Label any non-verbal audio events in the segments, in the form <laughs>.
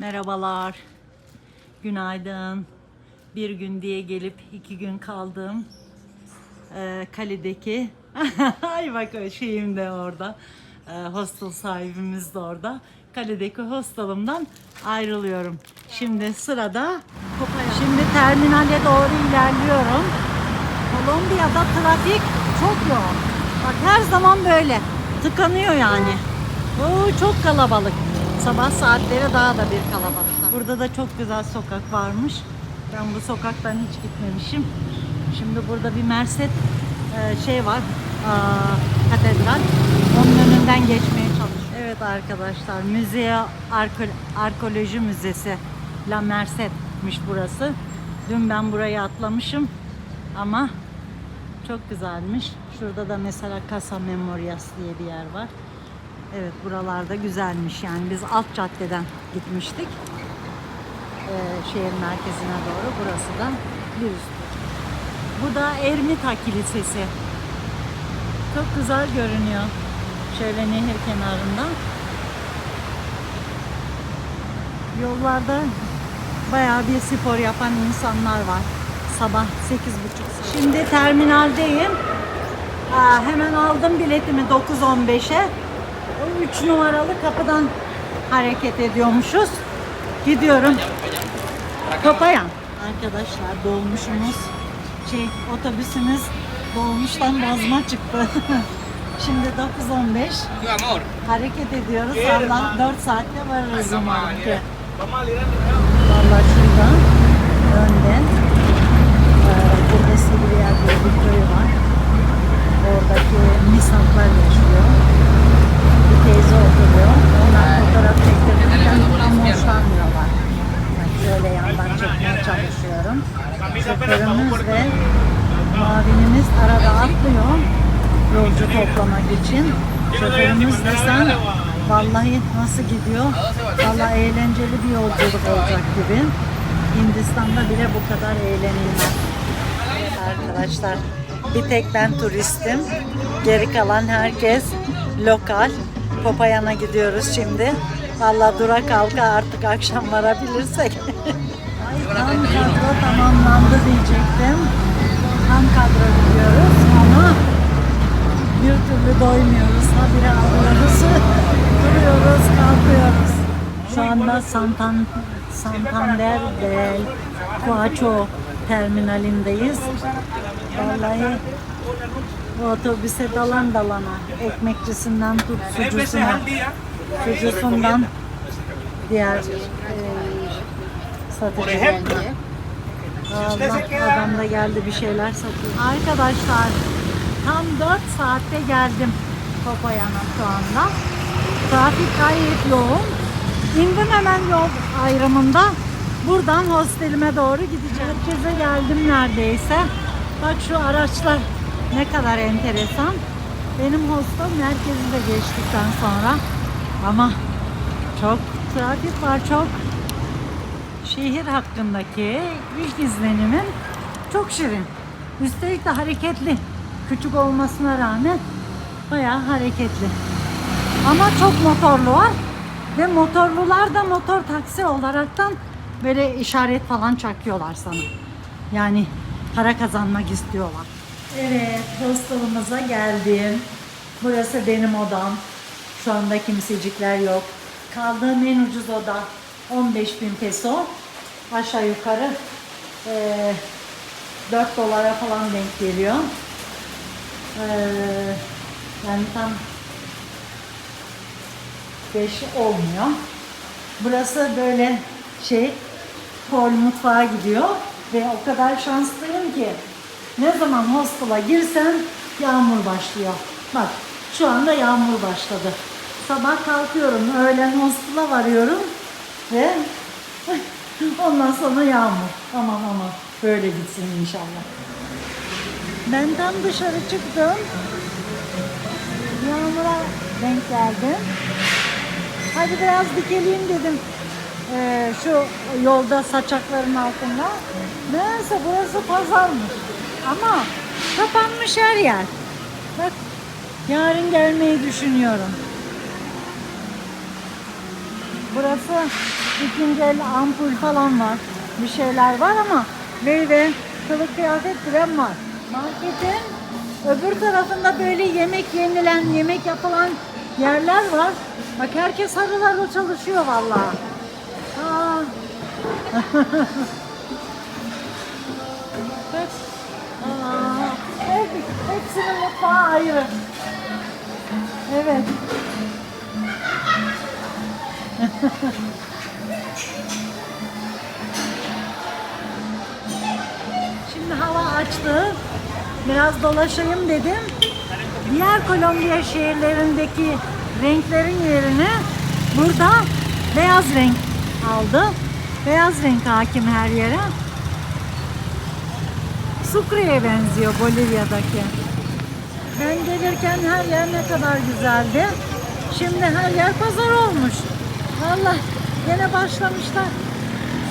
Merhabalar. Günaydın. Bir gün diye gelip iki gün kaldığım e, kaledeki <laughs> ay bak şeyim de orada. E, hostel sahibimiz de orada. Kaledeki hostelımdan ayrılıyorum. Şimdi sırada Şimdi terminale doğru ilerliyorum. Kolombiya'da trafik çok yoğun. Bak her zaman böyle. Tıkanıyor yani. Oo, çok kalabalık. Sabah saatleri daha da bir kalabalık. Burada da çok güzel sokak varmış. Ben bu sokaktan hiç gitmemişim. Şimdi burada bir Merced e, şey var. aa, katedral. Onun önünden geçmeye çalışıyorum. Evet arkadaşlar. Müzeye Arkeoloji Müzesi. La Merced'miş burası. Dün ben burayı atlamışım. Ama çok güzelmiş. Şurada da mesela Casa Memorias diye bir yer var. Evet buralarda güzelmiş yani biz alt caddeden gitmiştik. Ee, şehir merkezine doğru burası da bir üstü. Bu da Ermita Kilisesi. Çok güzel görünüyor. Şöyle nehir kenarından. Yollarda bayağı bir spor yapan insanlar var. Sabah 8.30. Şimdi terminaldeyim. Aa, hemen aldım biletimi 9.15'e. O 3 numaralı kapıdan hareket ediyormuşuz. Gidiyorum. Papayan. Arkadaşlar dolmuşumuz, şey otobüsümüz dolmuştan bozma çıktı. <laughs> Şimdi 9.15 Yo, amor. hareket ediyoruz. Allah 4 saatte varırız umarım ki. Valla şuradan önden Kulesi bir yer bir köy var. Oradaki misaflar yaşıyor. Teyze oturuyor. Onlar fotoğraf çektirirken tam hoşlanmıyorlar. Ben şöyle yandan çekmeye çalışıyorum. Şoförümüz ve muavinimiz arada atlıyor yolcu toplamak için. Şoförümüz de sen vallahi nasıl gidiyor? Vallahi eğlenceli bir yolculuk olacak gibi. Hindistan'da bile bu kadar eğlenilmez. Arkadaşlar bir tek ben turistim. Geri kalan herkes lokal. Popayan'a gidiyoruz şimdi. Vallahi durak halka artık akşam varabilirsek. Ay tam kadro tamamlandı diyecektim. Tam kadro gidiyoruz ama bir türlü doymuyoruz. Habire alıyoruz. <laughs> Duruyoruz, kalkıyoruz. Şu anda Santan, Santander del Coacho terminalindeyiz. Vallahi bu otobüse dalan dalana. Ekmekçisinden tut sucusuna. Sucusundan diğer e, satıcılarına. Allah adam da geldi bir şeyler satıyor. Arkadaşlar tam 4 saatte geldim Papayan'a şu anda. Trafik gayet yoğun. İndim hemen yol ayrımında. Buradan hostelime doğru gideceğim. Merkeze geldim neredeyse. Bak şu araçlar ne kadar enteresan. Benim hostel merkezi de geçtikten sonra. Ama çok trafik var çok. Şehir hakkındaki ilk izlenimim çok şirin. Üstelik de hareketli. Küçük olmasına rağmen bayağı hareketli. Ama çok motorlu var. Ve motorlular da motor taksi olaraktan böyle işaret falan çakıyorlar sana. Yani para kazanmak istiyorlar. Evet, hostelımıza geldim. Burası benim odam. Şu anda kimsecikler yok. Kaldığım en ucuz oda 15 bin peso. Aşağı yukarı eee 4 dolara falan denk geliyor. Eee, yani tam 5 olmuyor. Burası böyle şey hol mutfağa gidiyor ve o kadar şanslıyım ki ne zaman hostela girsem yağmur başlıyor. Bak şu anda yağmur başladı. Sabah kalkıyorum, öğlen hostela varıyorum ve <laughs> ondan sonra yağmur. Aman aman böyle gitsin inşallah. Ben tam dışarı çıktım. Yağmura denk geldim. Hadi biraz dikeleyim dedim. Ee, şu yolda saçakların altında. Neyse burası pazarmış. Ama kapanmış her yer. Bak yarın gelmeyi düşünüyorum. Burası ikinci el ampul falan var. Bir şeyler var ama meyve, kılık kıyafet falan var. Marketin öbür tarafında böyle yemek yenilen, yemek yapılan yerler var. Bak herkes harıl harıl çalışıyor vallahi. Aa. <laughs> hep, hepsinin mutfağı ayrı. Evet. Şimdi hava açtı. Biraz dolaşayım dedim. Diğer Kolombiya şehirlerindeki renklerin yerine burada beyaz renk aldı. Beyaz renk hakim her yere. Sucre'ye benziyor Bolivya'daki. Ben gelirken her yer ne kadar güzeldi. Şimdi her yer pazar olmuş. Valla yine başlamışlar.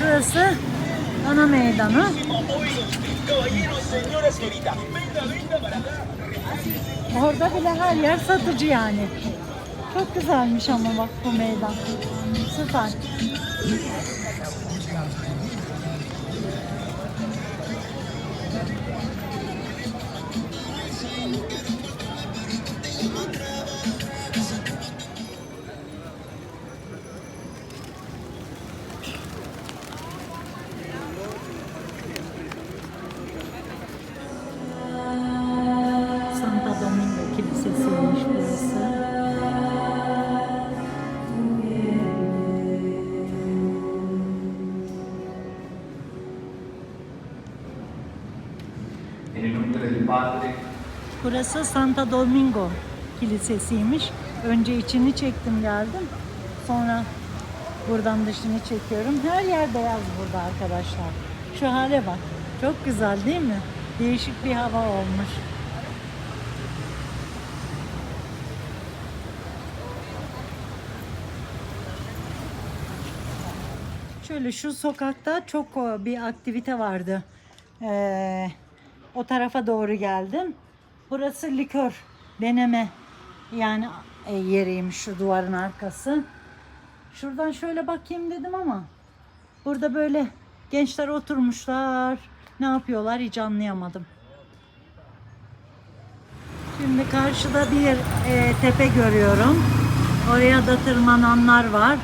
Şurası ana meydanı. Orada bile her yer satıcı yani. Çok güzelmiş ama bak bu meydan. Süper. Burası Santa Domingo Kilisesi'ymiş. Önce içini çektim geldim. Sonra buradan dışını çekiyorum. Her yer beyaz burada arkadaşlar. Şu hale bak. Çok güzel değil mi? Değişik bir hava olmuş. Şöyle şu sokakta çok e, bir aktivite vardı. Ee, o tarafa doğru geldim. Burası likör deneme yani e, yeriymiş şu duvarın arkası. Şuradan şöyle bakayım dedim ama burada böyle gençler oturmuşlar. Ne yapıyorlar hiç anlayamadım. Şimdi karşıda bir e, tepe görüyorum. Oraya da tırmananlar var.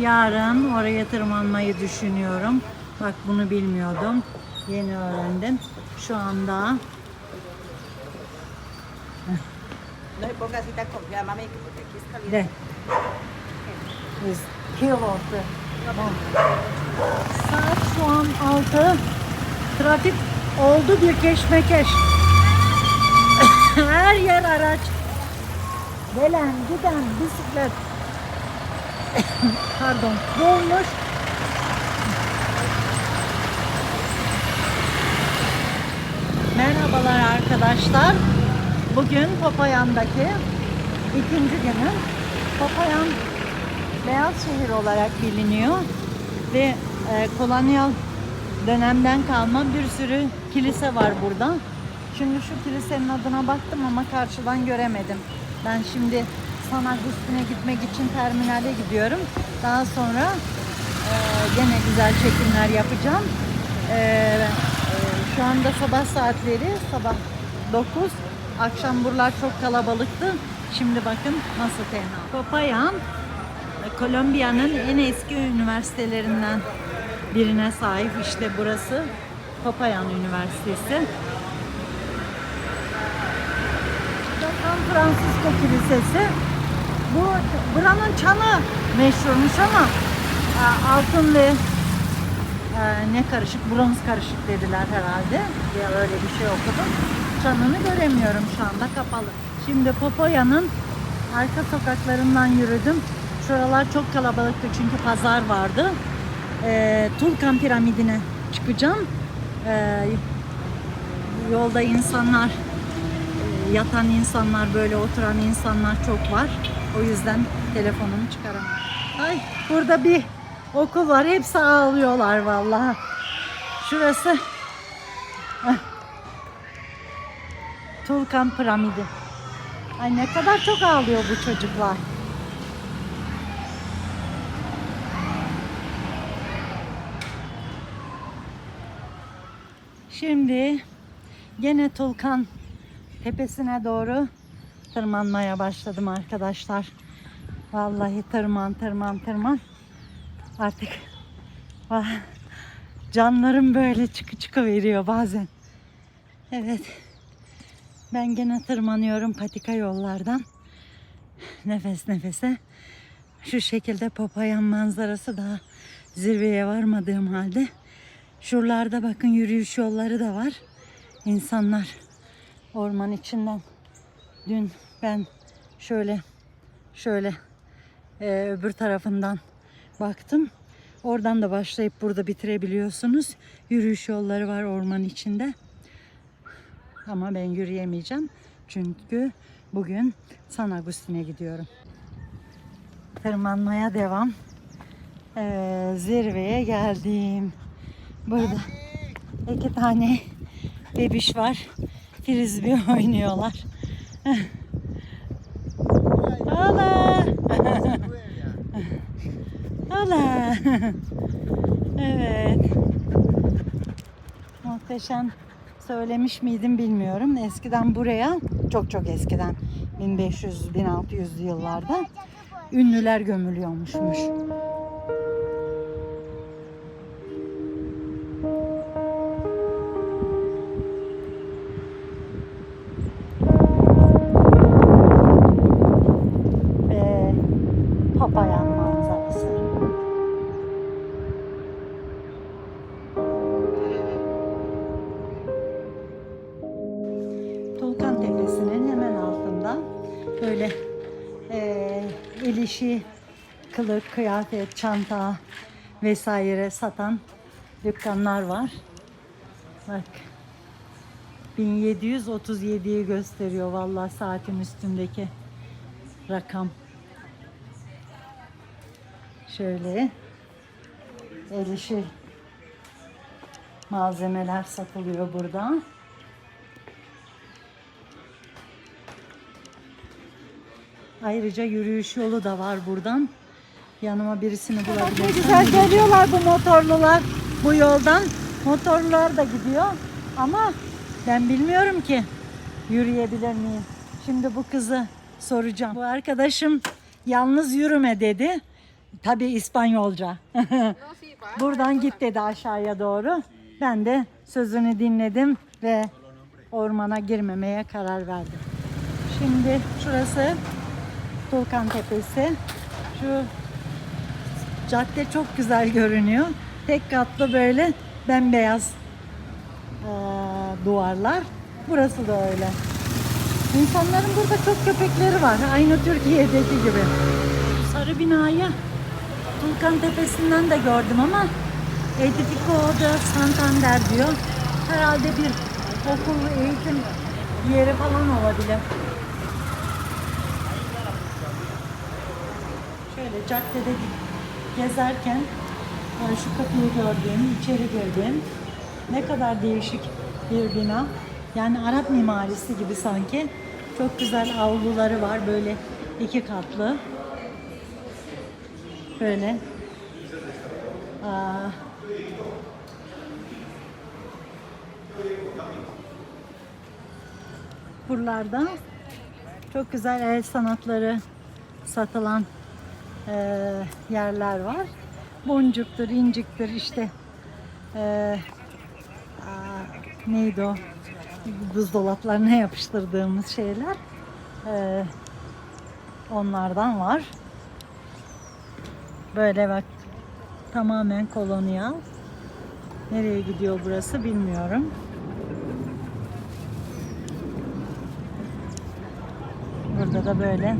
Yarın oraya tırmanmayı düşünüyorum. Bak bunu bilmiyordum. Yeni öğrendim. Şu anda No le pongas así tan confiada, mami, que porque aquí es caliente. de Biz Kyoto. Tamam. Saat şu an 6. Trafik oldu bir keşmekeş. Her yer araç. Gelen giden bisiklet. Pardon. Dolmuş. Merhabalar arkadaşlar. Bugün Papayan'daki ikinci günüm. Papayan beyaz şehir olarak biliniyor ve e, kolonyal dönemden kalma bir sürü kilise var burada. Şimdi şu kilisenin adına baktım ama karşıdan göremedim. Ben şimdi San Agustin'e gitmek için terminale gidiyorum. Daha sonra e, gene güzel çekimler yapacağım. E, e, şu anda sabah saatleri sabah 9. Akşam buralar çok kalabalıktı. Şimdi bakın nasıl tenha. Popayan e, Kolombiya'nın en eski üniversitelerinden birine sahip. İşte burası Popayan Üniversitesi. San Francisco Kilisesi. Bu buranın çanı meşhurmuş ama e, altın ve e, ne karışık, bronz karışık dediler herhalde. Ya öyle bir şey okudum. Çanını göremiyorum şu anda kapalı. Şimdi Popoya'nın arka sokaklarından yürüdüm. Şuralar çok kalabalıktı çünkü pazar vardı. E, Tulkan piramidine çıkacağım. E, yolda insanlar, e, yatan insanlar, böyle oturan insanlar çok var. O yüzden telefonumu çıkaramam. Ay burada bir okul var. Hepsi ağlıyorlar vallahi. Şurası. Tulkan piramidi. Ay ne kadar çok ağlıyor bu çocuklar. Şimdi gene Tulkan tepesine doğru tırmanmaya başladım arkadaşlar. Vallahi tırman tırman tırman. Artık canlarım böyle çıkı çıkı veriyor bazen. Evet. Ben gene tırmanıyorum patika yollardan. Nefes nefese. Şu şekilde Popayan manzarası daha zirveye varmadığım halde. Şuralarda bakın yürüyüş yolları da var. İnsanlar orman içinden dün ben şöyle şöyle e, öbür tarafından baktım. Oradan da başlayıp burada bitirebiliyorsunuz. Yürüyüş yolları var orman içinde. Ama ben yürüyemeyeceğim. Çünkü bugün San Agustin'e gidiyorum. Tırmanmaya devam. Ee, zirveye geldim. Burada iki tane bebiş var. Frisbee <laughs> oynuyorlar. Hala. Hala. evet. Muhteşem söylemiş miydim bilmiyorum. Eskiden buraya çok çok eskiden 1500-1600 yıllarda ünlüler gömülüyormuşmuş. Kıyafet, çanta vesaire satan dükkanlar var. Bak 1737'yi gösteriyor vallahi saatin üstündeki rakam. Şöyle el malzemeler satılıyor burada. Ayrıca yürüyüş yolu da var buradan. Yanıma birisini bulabilirsem. Ne güzel geliyorlar bu motorlular bu yoldan. Motorlular da gidiyor ama ben bilmiyorum ki yürüyebilir miyim. Şimdi bu kızı soracağım. Bu arkadaşım yalnız yürüme dedi. Tabii İspanyolca. <laughs> Buradan git dedi aşağıya doğru. Ben de sözünü dinledim ve ormana girmemeye karar verdim. Şimdi şurası Tulkan Tepesi. Şu cadde çok güzel görünüyor. Tek katlı böyle bembeyaz eee, duvarlar. Burası da öyle. İnsanların burada çok köpekleri var. Aynı Türkiye'deki gibi. Sarı binayı Tulkan Tepesi'nden de gördüm ama Edifico de Santander diyor. Herhalde bir okul, eğitim yeri falan olabilir. Şöyle caddede gezerken yani şu kapıyı gördüm, içeri girdim. Ne kadar değişik bir bina. Yani Arap mimarisi gibi sanki. Çok güzel avluları var böyle iki katlı. Böyle. Aa, buralarda çok güzel el sanatları satılan eee, yerler var. Boncuktur, inciktir işte. Eee, aa, neydi o? Buzdolaplarına yapıştırdığımız şeyler. Eee, onlardan var. Böyle bak tamamen kolonyal. Nereye gidiyor burası bilmiyorum. Burada da böyle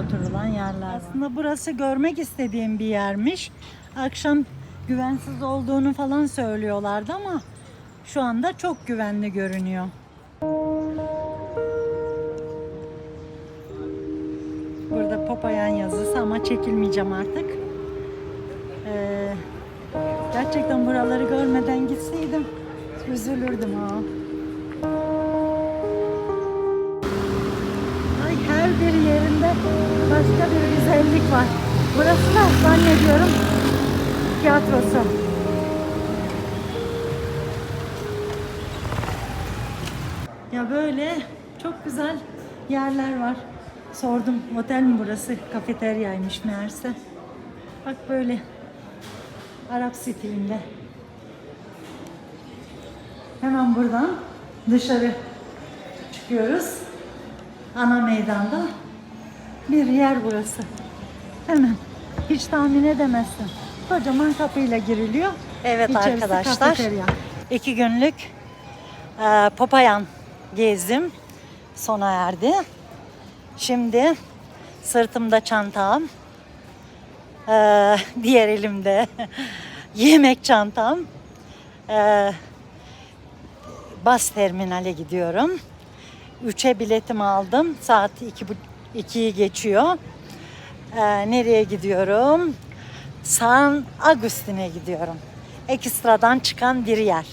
oturulan yerler. Aslında burası görmek istediğim bir yermiş. Akşam güvensiz olduğunu falan söylüyorlardı ama şu anda çok güvenli görünüyor. Burada Popayan yazısı ama çekilmeyeceğim artık. Ee, gerçekten buraları görmeden gitseydim üzülürdüm ha. Başka bir güzellik var. Burası da zannediyorum tiyatrosu. Ya böyle çok güzel yerler var. Sordum otel mi burası? Kafeteryaymış meğerse. Bak böyle Arap stilinde. Hemen buradan dışarı çıkıyoruz. Ana meydanda bir yer burası. Hemen hiç tahmin edemezsin. Kocaman kapıyla giriliyor. Evet İçerisi arkadaşlar. kafeterya. iki günlük e, Popayan gezdim sona erdi. Şimdi sırtımda çantam, e, diğer elimde <laughs> yemek çantam. E, bas terminale gidiyorum. Üçe biletimi aldım. Saat iki, bu- ikiyi geçiyor. Ee, nereye gidiyorum? San Agustin'e gidiyorum. Ekstradan çıkan bir yer.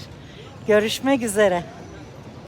Görüşmek üzere.